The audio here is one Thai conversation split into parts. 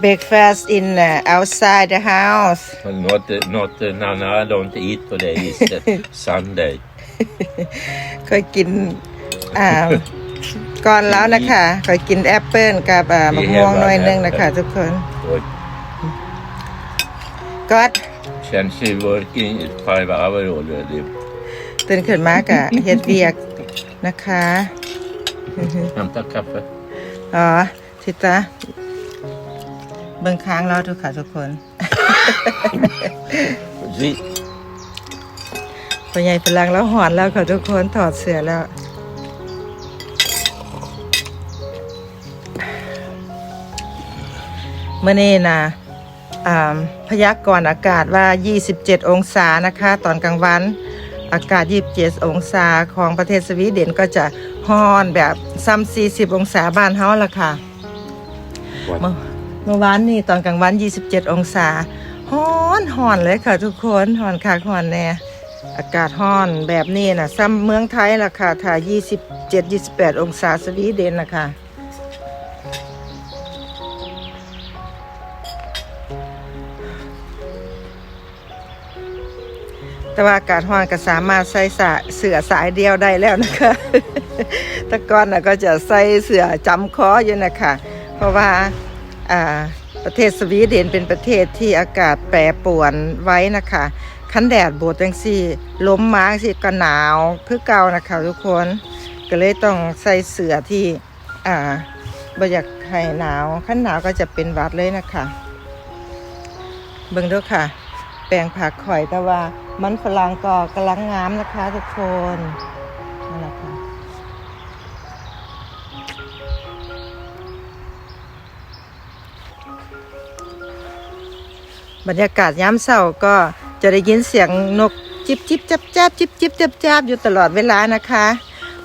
breakfast in uh, outside the house But not, uh, not uh, Nana, don't eat today. It's uh, Sunday. เคยกินอ่าก่อนแล้วนะคะเคยกินแอปเปิลกับอ่ามะม่วงหน่อยหนึงนะคะทุกคน Oj. ก็ Känns she working five hours already. ตื่นขึ้นมากะเฮ็ดเวียกนะคะ Hämta kaffe. อ๋อทิตาเบิ่งค้างเราทุกค่ะทุกคน Vi, ตัวใหญ่พลังแล้วหอนแล้วค่ะทุกคนถอดเสื้อแล้ว เมื่อนี้นะอ่าพยากรณ์อากาศว่า 27 องศานะคะ ตอนกลางวันอากาศ 27 องศาของประเทศสวีเดนก็จะฮ้อนแบบซ้ำ40 องศาบ้านเฮาละค่ะ เมื่อเมื่อวานนี่ตอนกลางวัน 27 องศาฮ้อนฮ้อนเลยค่ะทุกคนฮ้อนคักฮ้อนแน่ อากาศฮ้อนแบบนี้นะซ้ำเมืองไทยล่ะค่ะถ้าย27 28 องศาสวีเดนนะคะแต่ว่าอากาศฮ้อนก็สามารถใส่สาเสือสายเดียวได้แล้วนะคะแต่ก่อนนะก็จะใส่เสือจำคออยู่นะคะ เพราะว่าอ่าประเทศสวีเดนเป็นประเทศที่อากาศแปรปรวนไว้นะคะ คันแดดโบดจังซี่ล้มมาสิก็หนาวคือเก่านะคะทุกคนก็เลยต้องใส่เสื้อที่อ่าบ่อยากให้หนาวขั้นหนาวก็จะเป็นวัดเลยนะคะเบิ่งด้วยค่ะ แปลงผักข่อยแต่ว่ามันฝรั่งก็กำลังงามนะคะ ทุกคนนั่นแหละค่ะบรรยากาศย้ำเศร้าก็ จะได้ยินเสียงนกจิบจิบจับจับจิบจิบจับจับอยู่ตลอดเวลานะคะ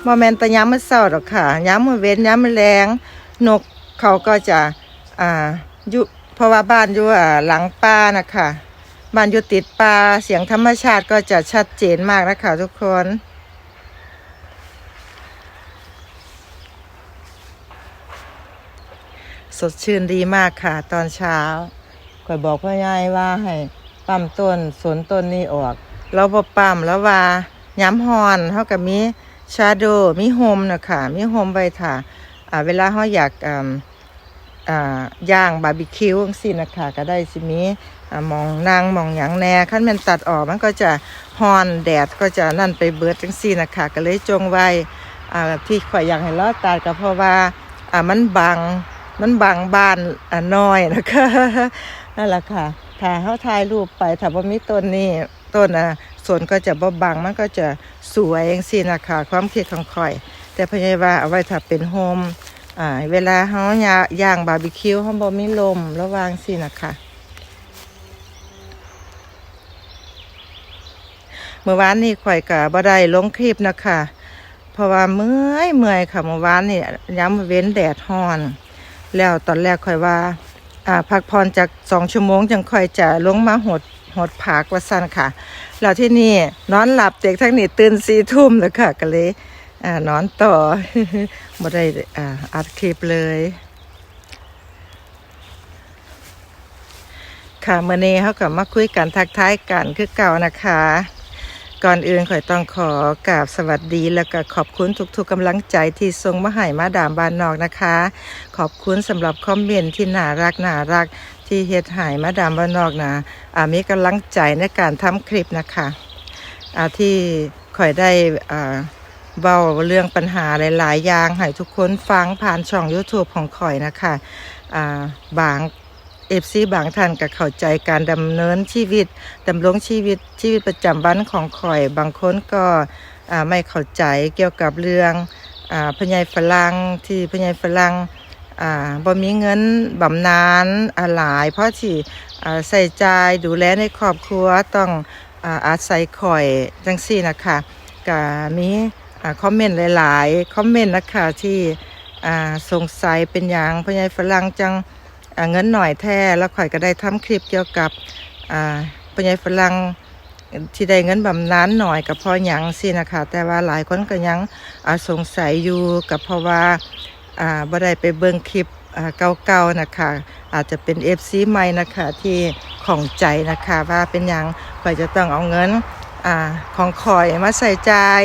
โมเมนต์ตะย้ำมันเศร้าหรอกค่ะ ย้ำมือเว้นย้ำมือแรงนกเขาก็จะอ่าอยู่เพราะว่าบ้านอยู่หลังป่านะคะบ้านอยู่ติดป่าเสียงธรรมชาติก็จะชัดเจนมากนะคะทุกคนสดชื่นดีมากค่ะ ตอนเช้าข่อยบอกพ่อใหญ่ว่าให้ ปั๊มต้นสนต้นนี้ออกเราพอปั๊มแล้วว่าย้ำฮอนเท่ากับมีชาโดมีโฮมนะคะมีโฮมใบถ่าอ่าเวลาเขาอยากอ่าอ่าย่างบาร์บีคิวจังซี่นะคะก็ได้สิมีอ่ามองนางมองหยังแน่ขั้นมันตัดออกมันก็จะฮอนแดดก็จะนั่นไปเบิดจังซี่นะคะก็เลยจงไว้อ่าที่ข่อยอยากให้รอดตายก็เพราะว่าอ่ามันบังมันบังบานอ่าน้อยนะคะนั่นแหละค่ะ ถ้าเขาถ่ายรูปไปถ้าว่ามีต้นนี้ต้นอะส่วนก็จะบ่บังมันก็จะสวยอย่างสินะคะความคิดของข่อย แต่พยายว่าเอาไว้ถ้าเป็นโฮมอ่าเวลาเขาย่าย่างบาร์บีคิวเขาบ่มีลมระวางสินะคะเมื่อวานนี้ข่อยกับบ่ได้ลงคลิปนะคะเพราะว่าเมื่อยเมื่อยค่ะเมื่อวานนี่ย้ำเว้นแดดฮ้อน แล้วตอนแรกข่อยว่า่าพักผ่อนจากสองชั่วโมงจังค่อยจะลงมาหดหดผักว่าสั้นค่ะแล้วที่นี่นอนหลับเด็กทั้งนี้ตื่นสี่ทุ่มแล้วค่ะก็เลยอนอนต่อบ่ได้อัดคลิปเลย ค่ะเมื่อนี้เขากลับมาคุยกันทักทายกันคือเก่านะคะ ก่อนอื่นข่อยต้องขอกราบสวัสดีแล้วก็ขอบคุณทุกๆกำลังใจที่ส่งมาให้มาดามบานนอกนะคะ ขอบคุณสำหรับคอมเมนต์ที่น่ารักน่ารักที่เฮ็ดหายมาดามบานนอกนะอามีกำลังใจในการทำคลิปนะคะอาที่ข่อยได้อ่าเบาเรื่องปัญหาหลาย ๆ อย่างให้ทุกคนฟังผ่านช่อง YouTube ของข่อยนะคะ อ่าบาง เอฟซีบางท่านก็เข้าใจการดำเนินชีวิตดำรงชีวิตชีวิตประจำวันของข่อย บางคนก็อ่าไม่เข้าใจเกี่ยวกับเรื่องอาพญายฝรั่งที่พญายฝรั่งอ่าบ่มีเงินบำนาญหลาย เพราะที่อ่าใส่ใจดูแลในครอบครัวต้องอาอาศัยข่อยจังซี่นะคะก็มีอ่าคอมเมนต์หลาย ๆ คอมเมนต์นะคะที่อ่าสงสัยเป็นอย่างพ่อใหญ่ฝรั่งจัง เงินหน่อยแท้แล้วข่อยก็ได้ทำคลิปเกี่ยวกับอ่าพ่อใหญ่ฝรั่งที่ได้เงินบำนาญหน่อยกับพ่อหยังสินะคะ แต่ว่าหลายคนก็ยังสงสัยอยู่กับเพราะว่าอ่าบ่ได้ไปเบิ่งคลิปเก่าๆนะคะ อาจจะเป็น FC ใหม่นะคะที่ของใจนะคะว่าเป็นอย่างข่อยจะต้องเอาเงินอาของข่อยมาใส่ใจาย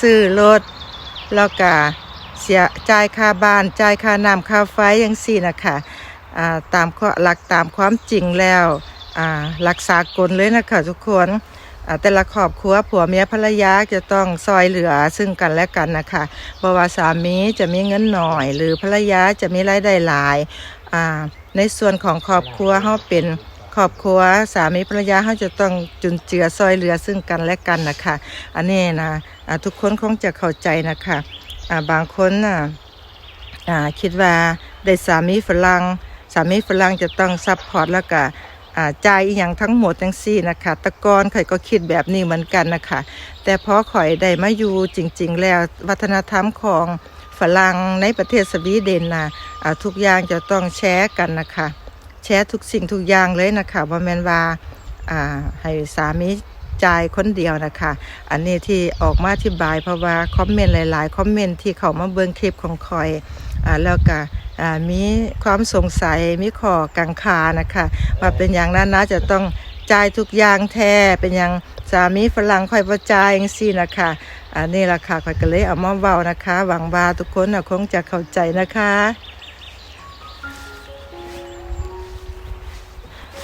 ซื้อรถแล้วก็เสียจ่ายค่าบ้านจ่ายค่าน้ำค่าไฟอยังสี่นะคะ ตามข้อหลักตามความจริงแล้วรักษากลเลยนะคะทุกคนแต่ละครอบครัวผัวเมียภรรยาจะต้องซอยเหลือซึ่งกันและกันนะคะเพราะว่าสามีจะมีเงินหน่อย หรือภรรยาจะมีรายได้หลายในส่วนของครอบครัวเขาเป็นครอบครัวสามีภรรยาเขาจะต้องจุนเจือซอยเหลือซึ่งกันและกันนะคะอันนี้นะอ่าทุกคนคงจะเข้าใจนะคะอ่าบางคนนะคิดว่าได้สามีฝรั่ง สามีฝรั่งจะต้องซัพพอร์ตแล้วก็จ่ายอหย่างทั้งหมดทั้งสิ้นะคะตะกอนข่อยก็คิดแบบนี้เหมือนกันนะคะแต่พอข่อยได้มาอยู่จริง ๆ แล้ววัฒนธรรมของฝรั่งในประเทศสวีเดนนะอ่าทุกอย่างจะต้องแชร์กันนะคะแชร์ทุกสิ่งทุกอย่างเลยนะคะว่าแมนว่าให้สามีจ่ายคนเดียวนะคะ อันนี้ที่ออกมาอธิบายเพราะว่าคอมเมนต์หลาย ๆ คอมเมนต์ที่เขามาเบิ่งคลิปของคอย แล้วก็อ่ามีความสงสัยมีข้อกังขานะคะว่าเป็นอย่างนั้นนะจะต้องจ่ายทุกอย่างแท้เป็นอย่างสามีฝรั่งคอยประจ่ายอย่างซี่นะคะอันนี้ราคาคอยก็เลยเอามาเว้านะคะ หวังว่าทุกคนนะคงจะเข้าใจนะคะ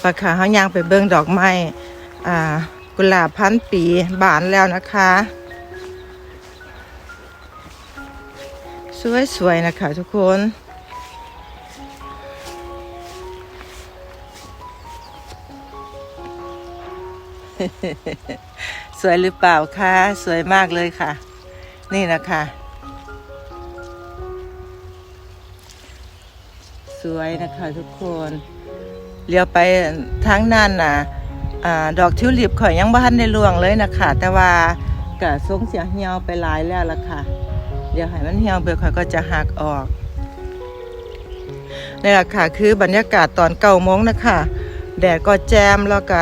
ปะค่ะเขายางไปเบิ้งดอกไม้อ่ากุหลาบพันปีบานแล้วนะคะ สวยๆนะคะทุกคนสวยหรือเปล่าคะสวยมากเลยค่ะ นี่นะคะ สวยนะคะทุกคนเลี้ยวไปทางนั้นนะอ่าดอกทิวลิปข่อยยังบ้านในลวงเลยนะคะแต่ว่ากะทรงเสียเหี่ยวไปหลายแล้วล่ะค่ะ เดี๋ยวให้มันเหี่ยวเบิกข่อยก็จะหักออกนี่แหละค่ะคือบรรยากาศตอนเก้าโมงนะคะแดดก็แจมแล้วก็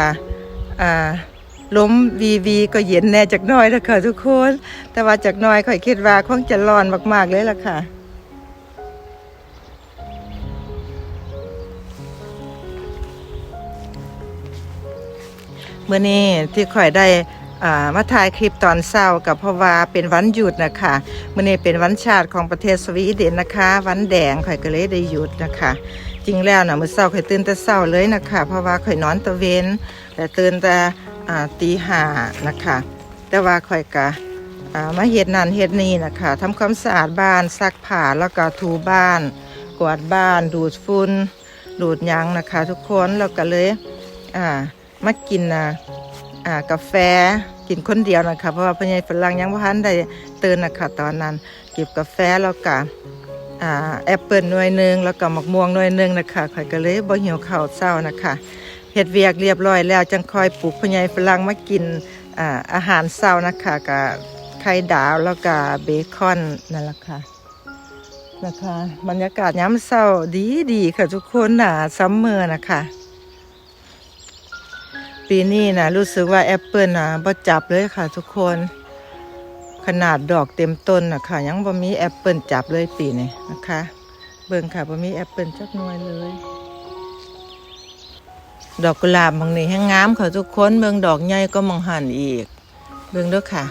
อ่าลมวีวีก็เย็นแน่จากน้อยนะคะทุกคน แต่ว่าจากน้อยข่อยคิดว่าคงจะร้อนมาก ๆ เลยล่ะค่ะเมื่อนี้ที่ข่อยได้ มาถ่ายคลิปตอนเช้ากับเพราะว่าเป็นวันหยุดนะคะเมื่อนี้เป็นวันชาติของประเทศสวีเดนนะคะ วันแดงข่อยก็เลยได้หยุดนะคะ จริงแล้วนะเมื่อเช้าข่อยตื่นแต่เช้าเลยนะคะ เพราะว่าข่อยนอนตะเวนแต่ตื่นแต่ตีห้านะคะ แต่ว่าข่อยกะอ่ามาเฮ็ดนั่นเฮ็ดนี่นะคะทำความสะอาดบ้านซักผ้าแล้วก็ถูบ้าน กวาดบ้าน ดูดฝุ่นดูดยังนะคะ ทุกคนแล้วก็เลยมากินนะ กาแฟกินคนเดียวนะคะเพราะว่าพ่อใหญ่ฝรั่งยังบ่ทันได้ตื่นนะคะตอนนั้นเก็บกาแฟแล้วก็แอปเปิลหน่วยหนึ่งแล้วก็มะม่วงหน่วยหนึ่งนะคะข่อยก็เลยบ่หิวข้าวเช้านะคะเฮ็ดเวียกเรียบร้อยแล้วจังคอยปลุกพ่อใหญ่ฝรั่งมากินอาอาหารเช้านะคะกับไข่ดาวแล้วก็เบคอนนั่นแหละค่ะนะคะบรรยากาศย้ำเศร้าดีดีค่ะทุกคนนะซัมเมอร์นะคะ ปีนี้นะรู้สึกว่าแอปเปิลนะบ่จับเลยค่ะทุกคน ขนาดดอกเต็มต้นนะคะยังบ่มีแอปเปิลจับเลยปีนี้นะคะ เบิ่งค่ะบ่มีแอปเปิลจักหน่วยเลย ดอกกุหลาบบางนี้แห้งงามค่ะทุกคนเบิ่งดอกใหญ่ก็มองหันอีก เบิ่งด้อค่ะ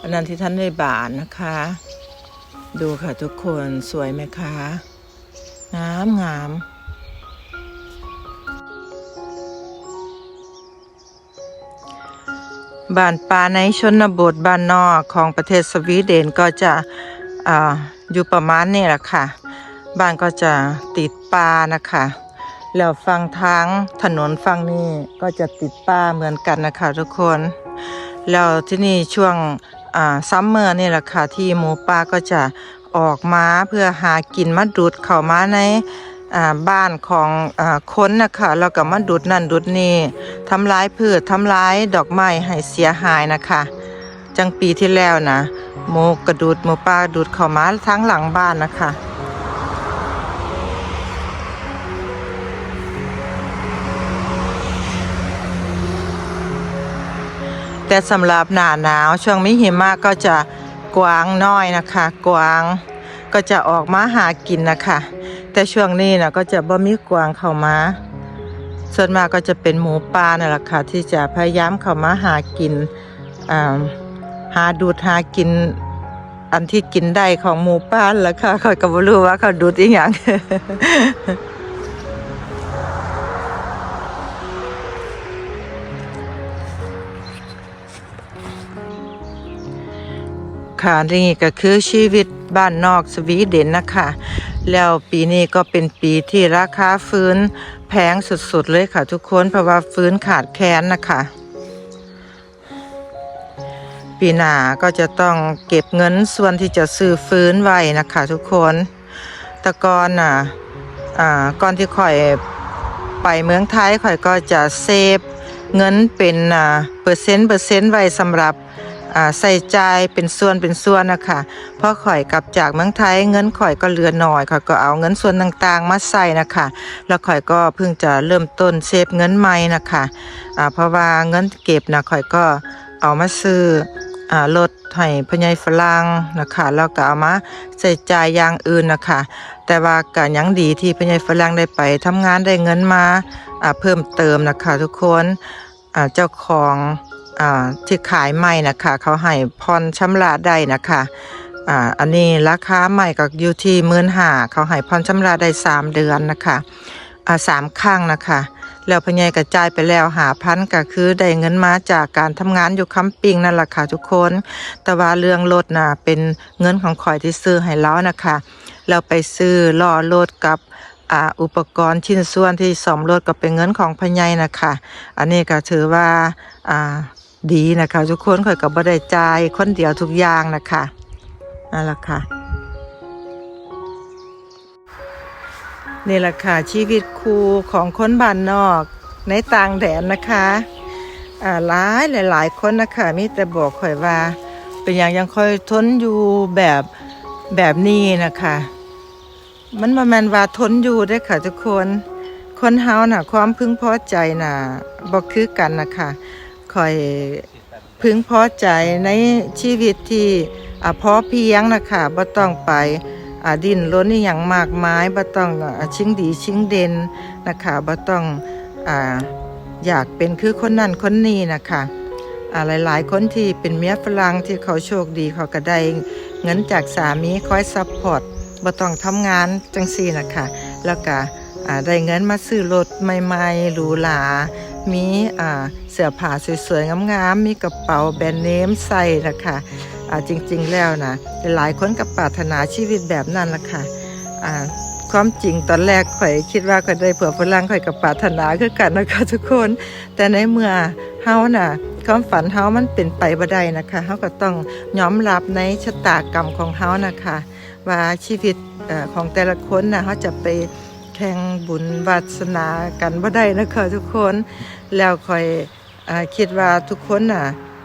อันนั้นที่ท่านได้บานนะคะ ดูค่ะทุกคนสวยไหมคะงามงาม บ้านป่าในชนบทบ้านนอกของประเทศสวีเดนก็จะออยู่ประมาณนี้แหละค่ะ บ้านก็จะติดป่านะคะ แล้วฝั่งทางถนนฝั่งนี้ก็จะติดป่าเหมือนกันนะคะทุกคน แล้วที่นี่ช่วงซัมเมอร์นี่แหละค่ะที่หมูป่าก็จะออกมาเพื่อหากินมาดูดเข้ามาใน บ้านของอคนนะคะแล้วก็มาดูดนั่นดูดนี่ทำร้ายพืชทำร้ายดอกไม้ให้เสียหายนะคะ จังปีที่แล้วนะหมูกระดูดหมูปลาดูดเข้ามาทั้งหลังบ้านนะคะแต่สำหรับหน้าหนาวช่วงมิหิมะก็จะกวางน้อยนะคะ กวางก็จะออกมาหากินนะคะ แต่ช่วงนี้นะก็จะบ่มีกวางเข้ามา ส่วนมากก็จะเป็นหมูป่านั่นแหละค่ะที่จะพยายามเข้ามาหากินหาดูดหากิน อันที่กินได้ของหมูป่านแล้วค่ะเขาก็บ่รู้ว่าเขาดูดอีหยัง ค่ะนี่ก็คือชีวิตบ้านนอกสวีเดนนะคะ แล้วปีนี้ก็เป็นปีที่ราคาฟื้นแพงสุดๆเลยค่ะทุกคนเพราะว่าฟื้นขาดแคลนนะคะ ปีหน้าก็จะต้องเก็บเงินส่วนที่จะซื้อฟื้นไว้นะคะทุกคนแต่ก่อนน่ะอ่าก่อนที่ข่อยไปเมืองไทยข่อยก็จะเซฟเงินเป็นอ่าเปอร์เซ็นต์เปอร์เซ็นต์ไว้สำหรับ ใส่ใจเป็นส่วนเป็นส่วนนะคะเพราะข่อยกลับจากเมืองไทยเงินข่อยก็เหลือน้อยข่อยก็เอาเงินส่วนต่างๆ มาใส่นะคะแล้วข่อยก็เพิ่งจะเริ่มต้นเซฟเงินใหม่นะคะอ่าเพราะว่าเงินเก็บนะข่อยก็เอามาซื้ออรถให้พญายฝรั่งนะคะแล้วก็เอามาใส่จ่ายอย่างอื่นนะคะ แต่ว่าก็ยังดีที่พญายฝรั่งได้ไปทำงานได้เงินมาเพิ่มเติมนะคะทุกคนเจ้าของ ที่ขายใหม่นะคะเขาให้ผ่อนชำระได้นะคะอ่าอันนี้ราคาใหม่ก็อยู่ที่หมื่นห้าเขาให้ผ่อนชำระได้สามเดือนนะคะอ่าสามครั้งนะคะแล้วพญายกระจายไปแล้วหาพันก็คือได้เงินมาจากการทำงานอยู่คัมปิงนั่นแหละค่ะทุกคน แต่ว่าเรื่องรถน่ะเป็นเงินของข่อยที่ซื้อให้แล้วนะคะเราไปซื้อล้อรถกับอ่าอุปกรณ์ชิ้นส่วนที่ซ่อมรถก็เป็นเงินของพญายนะคะ อันนี้ก็ถือว่าอ่า ดีนะคะทุกคนข่อยกับบ่ได้จ่ายคนเดียวทุกอย่างนะคะนั่นแหละค่ะนี่แหละค่ะชีวิตครูของคนบ้านนอกในต่างแดนนะคะอ่าหลายหลายคนนะคะมีแต่บอกข่อยว่าเป็นอย่างยังค่อยทนอยู่แบบแบบนี้นะคะ มันมาแมนว่าทนอยู่ได้ค่ะทุกคน คนเฮาน่ะ ความพึงพอใจน่ะบ่คือกันนะคะ คอยพึงพอใจในชีวิตที่อ่าพอเพียงนะคะบ่ต้องไปอดินรนนี่อย่างมากมายบ่ต้องอชิงดีชิงเด่นนะคะบ่ต้องออยากเป็นคือคนนั้นคนนี้นะคะอ่าหลายๆ คนที่เป็นเมียฝรั่งที่เขาโชคดีเขาก็ได้เงินจากสามีคอยซัพพอร์ตบ่ต้องทำงานจังซี่นะคะแล้วก็ได้เงินมาซื้อรถใหม่ๆหรูหรา มีอ่าเสื้อผ้าสวยๆงามๆมีกระเป๋าแบรนด์เนมใส่นะคะอ่าจริงๆแล้วนะหลายคนกับปรารถนาชีวิตแบบนั้นละค่ะอ่าความจริงตอนแรกข่อยคิดว่าข่อยได้เผื่อฝรั่งข่อยกับปรารถนาคือกันนะคะทุกคน แต่ในเมื่อเฮาน่ะความฝันเฮามันเป็นไปบ่ได้นะคะเฮาก็ต้องยอมรับในชะตากรรมของเฮานะคะ ว่าชีวิตอของแต่ละคนนะเขาจะไปแข่งบุญวาสนากันบ่ได้นะคะทุกคน แล้วคอยอคิดว่าทุกคนน่ะ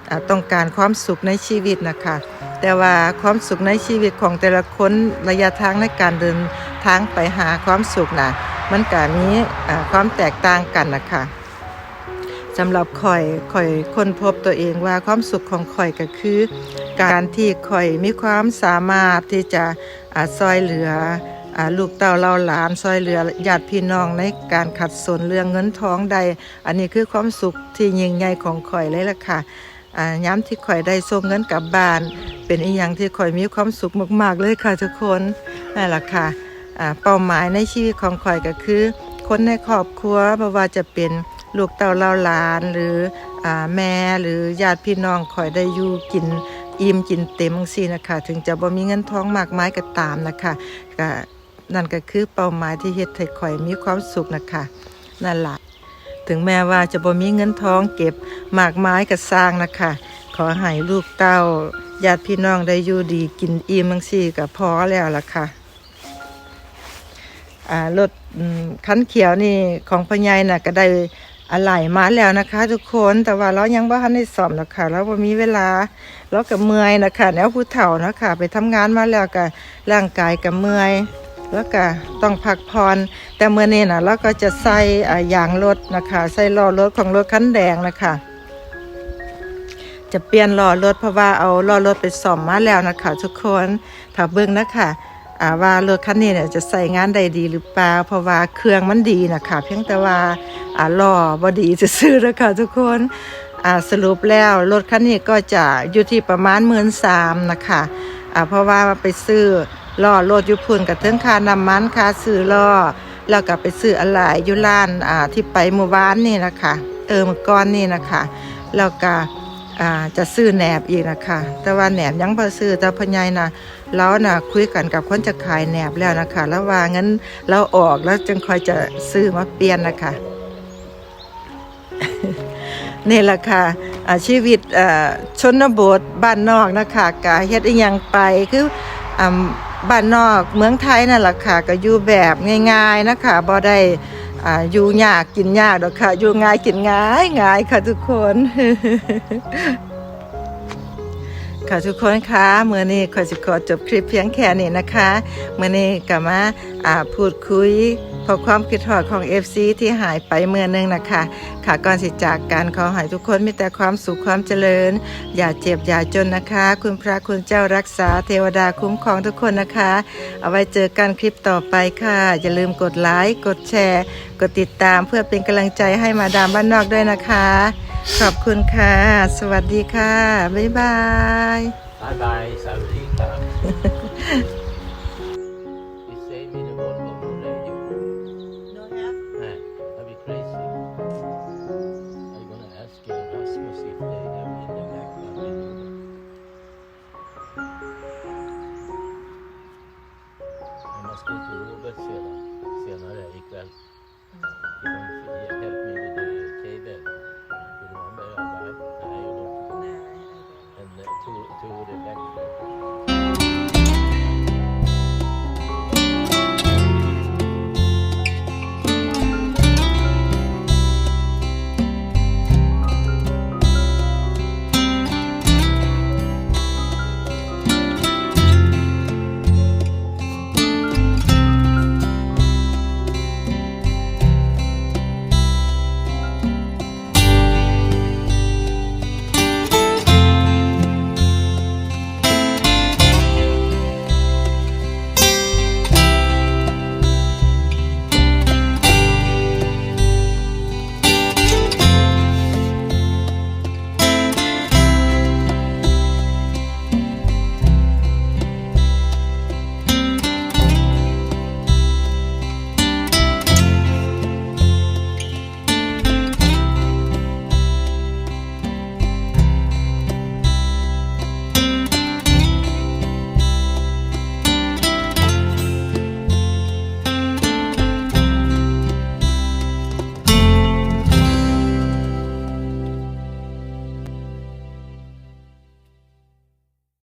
อ่าต้องการความสุขในชีวิตนะคะแต่ว่าความสุขในชีวิตของแต่ละคนระยะทางในการเดินทางไปหาความสุขน่ะมันก็มีอ่าความแตกต่างกันนะคะสำหรับข่อยข่อยค้นพบตัวเองว่าความสุขของข่อยก็คือ การที่ข่อยมีความสามารถที่จะอาซอยเหลือ ลูกเต้าเล่าหลานซอยเหลือญาติพี่น้องในการขัดสนเรื่องเงินทองใด อันนี้คือความสุขที่ยิ่งใหญ่ของข่อยเลยล่ะค่ะย้ำที่ข่อยได้ส่งเงินกลับบ้าน เป็นอีกอย่างที่ข่อยมีความสุขมาก ๆ เลยค่ะทุกคนนั่นแหละค่ะเป้าหมายในชีวิตของข่อยก็คือ คนในครอบครัวไม่ว่าจะเป็นลูกเต้าเล่าหลานหรืออแม่หรือญาติพี่น้องข่อยได้อยู่กินอิ่มกินเต็มจังซี่นะคะ ถึงจะบ่มีเงินทองมากมายก็ตามนะคะก็ นั่นก็คือเป้าหมายที่เฮ็ดให้ข่อยมีความสุขนะคะนั่นล่ะถึงแม้ว่าจะบ่มีเงินทองเก็บมากมายก็สร้างนะคะขอให้ลูกเต้าญาติพี่น้องได้อยู่ดีกินอิ่มจังซี่ก็พอแล้วล่ะค่ะอ่ารถคันเขียวนี่ของพ่อใหญ่น่ะก็ได้อะไรมาแล้วนะคะ ทุกคนแต่ว่าเรายังบ่ทันได้ซ่อมนะคะเราบ่มีเวลาเราก็เมื่อยนะคะแนวผู้เฒ่านะคะ ไปทำงานมาแล้วก็ร่างกายก็เมื่อย แล้วก็ต้องพักผ่อนแต่เมื่อนี้นะเราก็จะใส่ยางรถนะคะใส่ล้อรถของรถคันแดงนะคะจะเปลี่ยนล้อรถเพราะว่าเอาล้อรถไปซ่อมมาแล้วนะคะทุกคนถ้าเบิ่งนะคะอ่าว่ารถคันนี้เนี่ยจะใส่งานได้ดีหรือเปล่าเพราะว่าเครื่องมันดีนะคะเพียงแต่ว่าล้อบ่ดีจะซื้อนะคะทุกคนสรุปแล้วรถคันนี้ก็จะอยู่ที่ประมาณหมื่นสามนะคะเพราะว่าไปซื้อ ล้อรถอยุพุ่นกับเทิงค่าน้ำมันค่าซื้อล้อแล้วก็ไปซื้ออะไรอยู่ร้านอ่าที่ไปเมื่อวานนี่นะคะเออเมื่อก่อนนี่นะคะแล้วก็อ่าจะซื้อแหนบอีกนะคะแต่ว่าแหนบยังพอซื้อแต่พญายนะเราน่ะคุยกันกับคนจะขายแหนบแล้วนะคะแล้วว่างั้นเราออกแล้วจึงคอยจะซื้อมาเปลี่ยนนะคะนี่แหละค่ะอ่าชีวิตอ่าชนบทบ้านนอกนะคะกะเฮ็ดอีหยังไปคืออ่า บ้านนอกเมืองไทยนั่นแหละค่ะก็อยู่แบบง่ายๆนะคะบ่ได้อ่าอยู่ยากกินยากดอกค่ะอยู่ง่ายกินง่ายง่ายค่ะทุกคน ค่ะทุกคนคะเมื่อนี้ขอสิขอจบคลิปเพียงแค่นี้นะคะเมื่อนี้กลับมาอ่าพูดคุย อความคิดถอดของ FC ที่หายไปเมื่อนึงนะคะค่ะก่อนสิจากการขอให้ทุกคนมีแต่ความสุขความเจริญ อย่าเจ็บอย่าจนนะคะ คุณพระคุณเจ้ารักษาเทวดาคุ้มครองทุกคนนะคะ เอาไว้เจอกันคลิปต่อไปค่ะ อย่าลืมกดไลค์กดแชร์ กดติดตามเพื่อเป็นกำลังใจให้มาดามบ้านนอกด้วยนะคะ ขอบคุณค่ะ สวัสดีค่ะบ๊ายบาย Bye bye, Saudita.